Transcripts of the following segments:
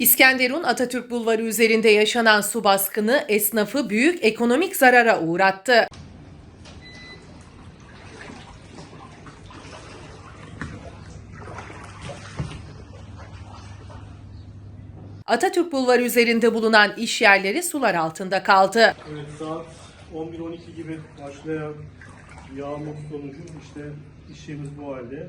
İskenderun Atatürk Bulvarı üzerinde yaşanan su baskını esnafı büyük ekonomik zarara uğrattı. Atatürk Bulvarı üzerinde bulunan iş yerleri sular altında kaldı. Evet saat 11-12 gibi başlayan yağmur sonucu işte iş yerimiz bu halde.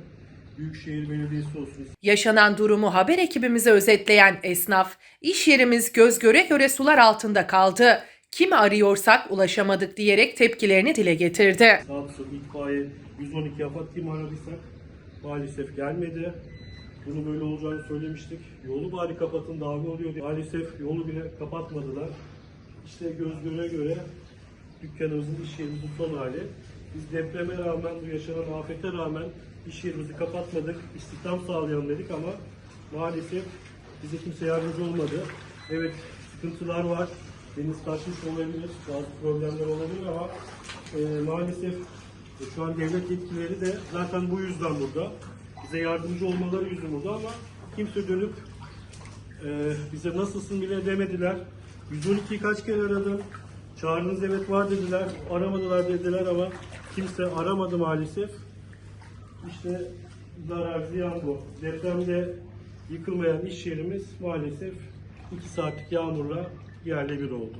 Büyükşehir Belediyesi olsun, Yaşanan durumu haber ekibimize özetleyen esnaf, iş yerimiz göz göre göre sular altında kaldı. Kimi arıyorsak ulaşamadık diyerek tepkilerini dile getirdi. Samsun itfaiye 112 afat kim aradıysak maalesef gelmedi. Bunu böyle olacağını söylemiştik. Yolu bari kapatın ne oluyor diye. Maalesef yolu bile kapatmadılar. İşte göz göre göre dükkanımızın, iş yerimizin son hali. Biz depreme rağmen, bu yaşanan afete rağmen iş yerimizi kapatmadık. İstihdam sağlayalım dedik ama maalesef bize kimse yardımcı olmadı. Evet sıkıntılar var. Deniz taşmış olabilir, bazı problemler olabilir ama e, maalesef e, şu an devlet yetkilileri de zaten bu yüzden burada. Bize yardımcı olmaları yüzünden burada ama kimse dönüp e, bize nasılsın bile demediler. 112'yi kaç kere aradım. Çağrınız evet var dediler. Aramadılar dediler ama kimse aramadı maalesef. İşte zarar ziyan bu. Depremde yıkılmayan iş yerimiz maalesef 2 saatlik yağmurla yerle bir oldu.